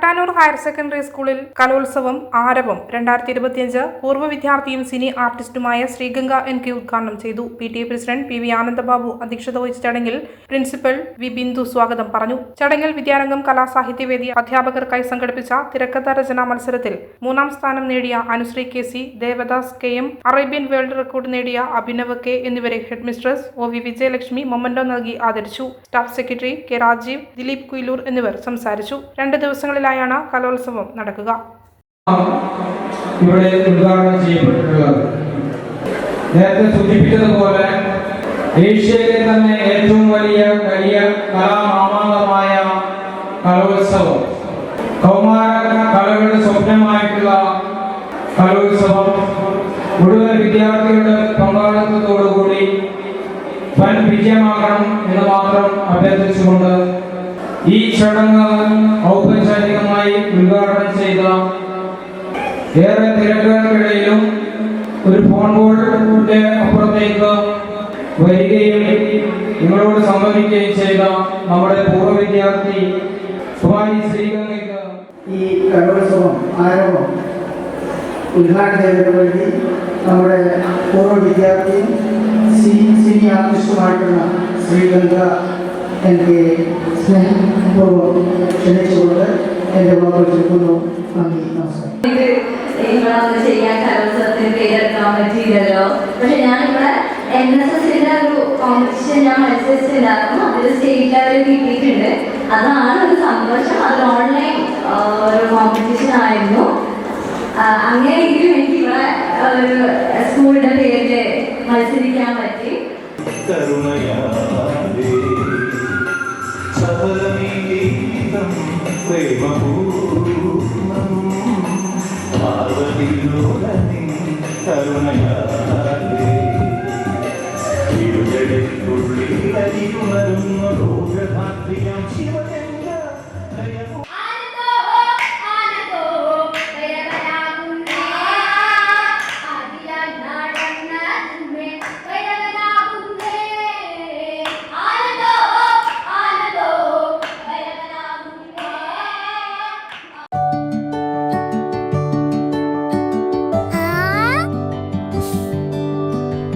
മട്ടാന്നൂർ higher secondary സ്കൂളിൽ കലോത്സവം ആരവം രണ്ടായിരത്തി ഇരുപത്തിയഞ്ച് പൂർവ വിദ്യാർത്ഥിയും സിനി ആർട്ടിസ്റ്റുമായ ശ്രീഗംഗ എൻ കെ ഉദ്ഘാടനം ചെയ്തു. P T A president P V Anandababu അധ്യക്ഷത വഹിച്ച ചടങ്ങിൽ പ്രിൻസിപ്പൽ വി ബിന്ദു സ്വാഗതം പറഞ്ഞു. ചടങ്ങിൽ വിദ്യാരംഗം കലാസാഹിത്യവേദി അധ്യാപകർക്കായി സംഘടിപ്പിച്ച തിരക്കഥ രചനാ മത്സരത്തിൽ മൂന്നാം സ്ഥാനം നേടിയ Anusree K C Devadas K M Arabian world record നേടിയ അഭിനവ് കെ എന്നിവരെ head mistress O V Vijayalakshmi memento നൽകി ആദരിച്ചു. Staff secretary K Rajeev Dileep Kuyiloor എന്നിവർ സംസാരിച്ചു. രണ്ട് ദിവസങ്ങളിലായാണ് കലോത്സവം നടക്കുക. ഇവിടെ ഉദ്ഘാടനം ചെയ്യപ്പെട്ടിട്ടുള്ളത്. നേരത്തെ സൂചിപ്പിച്ചതുപോലെ ഏഷ്യയിലെ തന്നെ ഏറ്റവും വലിയ വലിയ കലാമാമാങ്കമായ കലോത്സവം. കൗമാര കലകളുടെ സ്വപ്നമായിട്ടുള്ള കലോത്സവം. മുഴുവൻ വിദ്യാർത്ഥികളുടെ പങ്കാളിത്തത്തോടുകൂടി വൻ വിജയമാകണം എന്ന് മാത്രം അഭ്യർത്ഥിച്ചുകൊണ്ട് ഈ ചടങ്ങ് ഔപചാരികമായി ഉദ്ഘാടനം ചെയ്ത ഏറെ തിരക്കുകൾക്കിടയിലും ഒരു ഫോൺ കോളിന്റെ അപ്പുറത്തേക്ക് വരികയും നിങ്ങളോട് സംവദിക്കുകയും ചെയ്ത നമ്മുടെ പൂർവ വിദ്യാർത്ഥി സ്വാമി ശ്രീകങ്ങൾക്ക് ഈ കലോത്സവം ആരംഭം ഉദ്ഘാടനം ചെയ്തതിനു വേണ്ടി നമ്മുടെ പൂർവ വിദ്യാർത്ഥി സി സിനി ആർട്ടിസ്റ്റുമായിട്ടുള്ള ശ്രീഗംഗ എനിക്ക് സ്നേഹപൂർവം ക്ഷണിച്ചുകൊണ്ട് എന്റെ വാക്കുകൾ ചുരുക്കുന്നു നന്ദി നമസ്കാരം. നിങ്ങളൊന്ന് ചെയ്യാൻ കലോത്സവത്തിന് പേരെടുക്കാൻ പറ്റിയില്ലല്ലോ. പക്ഷെ ഞാനിവിടെ എൻ എസ് എസിന്റെ ഒരു കോമ്പറ്റീഷൻ ഞാൻ മത്സരിച്ചിട്ടുണ്ടായിരുന്നു അതിൽ സ്റ്റേറ്റ് ലെവലിൽ കിട്ടിയിട്ടുണ്ട്. അതാണ് ഒരു സന്തോഷം. അത് ഓൺലൈൻ ഒരു കോമ്പറ്റീഷൻ ആയിരുന്നു. അങ്ങനെയെങ്കിലും എനിക്ക് ഇവിടെ ഒരു സ്കൂളിന്റെ പേരിൽ മത്സരിക്കാൻ പറ്റി. സഫലമീതം പ്രേമപൂർണം പാർവതിലോലനി കരുണയാലേ ഇരുജടിക്കുള്ളിൽ അരിയുണരുന്ന ലോകധാത്രിയാം ശിവഗംഗ